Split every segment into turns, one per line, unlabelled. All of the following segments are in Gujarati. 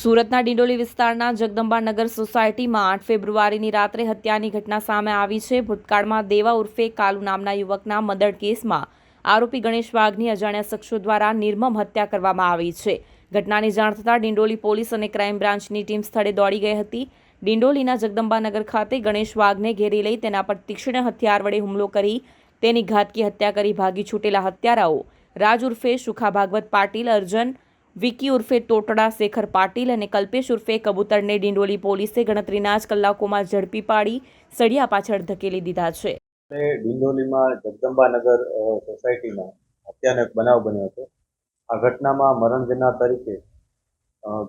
સુરતના ડિંડોલી વિસ્તારના જગદંબાનગર સોસાયટીમાં આઠ ફેબ્રુઆરીની રાત્રે હત્યાની ઘટના સામે આવી છે. ભૂતકાળમાં દેવા ઉર્ફે કાલુ નામના યુવકના મદડ કેસમાં આરોપી ગણેશ વાઘની અજાણ્યા શખ્સો દ્વારા નિર્મમ હત્યા કરવામાં આવી છે. ઘટનાની જાણ થતાં ડિંડોલી પોલીસ અને ક્રાઇમ બ્રાન્ચની ટીમ સ્થળે દોડી ગઈ હતી. ડિંડોલીના જગદંબાનગર ખાતે ગણેશ વાઘને ઘેરી લઈ તેના પર તીક્ષ્ણ હથિયાર વડે હુમલો કરી તેની ઘાતકી હત્યા કરી ભાગી છૂટેલા હત્યારાઓ. રાજ ઉર્ફે સુખા ભાગવત પાટીલ, અર્જન વિકી ઉર્ફે તોટડા શેખર પાટીલ અને કલ્પેશ ઉર્ફે કબૂતરને ડિંડોલી પોલીસે ગણતરીના જ કલાકોમાં ઝડપી પાડી સળિયા પાછળ ધકેલી દીધા છે.
ડિંડોલીમાં જગદંબાનગર સોસાયટીમાં હત્યાનો બનાવ બન્યો હતો. આ ઘટનામાં મરણ જનાર તરીકે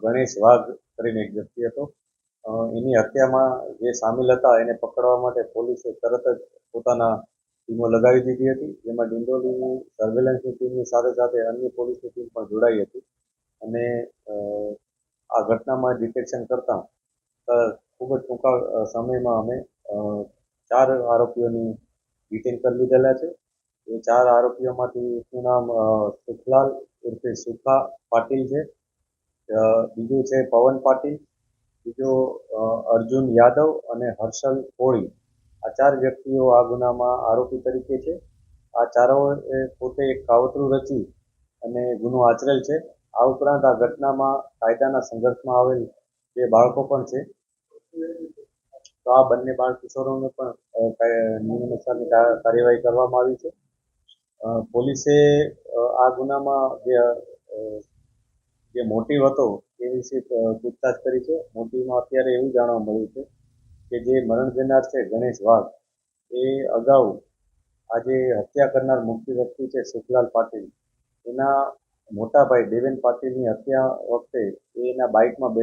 ગણેશ વાઘ કરીને એક વ્યક્તિ હતો. એની હત્યામાં જે સામેલ હતા એને પકડવા માટે પોલીસે તરત જ પોતાના ટીમો લગાવી દીધી હતી. જેમાં ડિંડોલીની સર્વેલન્સની ટીમની સાથે સાથે અન્ય પોલીસની ટીમ પણ જોડાઈ હતી. અને આ ઘટનામાં ડિટેક્શન કરતાં ખૂબ જ ટૂંકા સમયમાં અમે ચાર આરોપીઓની ડિટેન કરી લીધેલા છે. એ ચાર આરોપીઓમાંથી એકનું નામ સુખલાલ ઉર્ફે સુખા પાટીલ છે. બીજું છે પવન પાટીલ. બીજો અર્જુન યાદવ અને હર્ષલ કોળી. આ ચાર વ્યક્તિઓ આ ગુનામાં આરોપી તરીકે છે. આ ચારોએ પોતે એક કાવતરું રચી અને ગુનો આચરેલ છે. આ ઉપરાંત આ ઘટનામાં કાયદાના સંઘર્ષમાં આવેલ બે બાળકો પણ છે. તો આ બંને બાળ કિશોરોને પણ અ, કાય- નિયમ અનુસારની કા- કાર્યવાહી કરવામાં આવી છે. પોલીસે આ ગુનામાં જે જે મોટિવ હતો એ વિશે પૂછતાછ કરી છે. મોટિવમાં અત્યારે એવું જાણવા મળ્યું છે કે જે મરણ જનાર છે ગણેશ વાઘ એ અગાઉ આ જે હત્યા કરનાર મુખ્ય વ્યક્તિ છે સુખલાલ પાટીલ. એના મોટા ભાઈ દેવેન પાટીલની હત્યા વખતે એ એના બાઇકમાં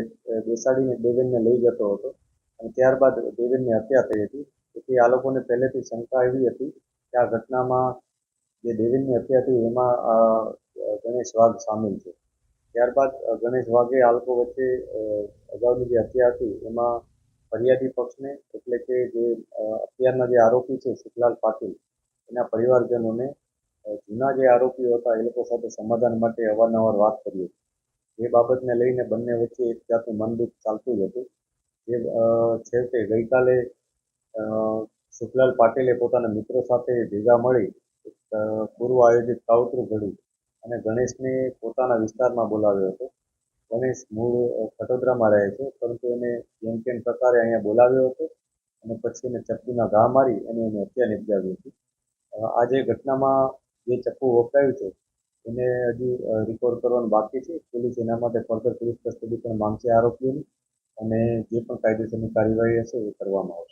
બેસાડીને દેવેનને લઈ જતો હતો. અને ત્યારબાદ દેવેનની હત્યા થઈ હતી. તેથી આ લોકોને પહેલેથી શંકા એવી હતી કે આ ઘટનામાં જે દેવેનની હત્યા હતી એમાં ગણેશ વાઘ સામેલ છે. ત્યારબાદ ગણેશ વાઘે આ લોકો વચ્ચે અગાઉની જે હત્યા હતી એમાં ફરિયાદી પક્ષને એટલે કે જે અત્યારના જે આરોપી છે સુખલાલ પાટીલ, એના પરિવારજનોને જૂના જે આરોપીઓ હતા એ લોકો સાથે સમાધાન માટે અવારનવાર વાત કરી હતી એ બાબતને લઈને બંને વચ્ચે એક જાતનું મનદુખ ચાલતું જ હતું. અ, છેવટે ગઈકાલે સુખલાલ પાટીલે પોતાના મિત્રો સાથે ભેગા મળી પૂર્વ આયોજિત કાવતરું ઘડ્યું અને ગણેશને પોતાના વિસ્તારમાં બોલાવ્યો હતો. ગણેશ મૂળ ખટોદરામાં રહે છે પરંતુ એને જેમ તેમ પ્રકારે અહીંયા બોલાવ્યો હતો અને પછી એને ચપ્પુના ઘા મારી અને એની હત્યા નિપજાવી હતી આજે ઘટનામાં જે ચપ્પુ વપરાયું છે, એને હજી રિકોર્ડ કરવાનું બાકી છે. પોલીસ એના માટે ફર્ધર પોલીસ કસ્ટડી પણ માંગશે આરોપીઓની અને જે પણ કાયદેસરની કાર્યવાહી હશે એ કરવામાં આવશે.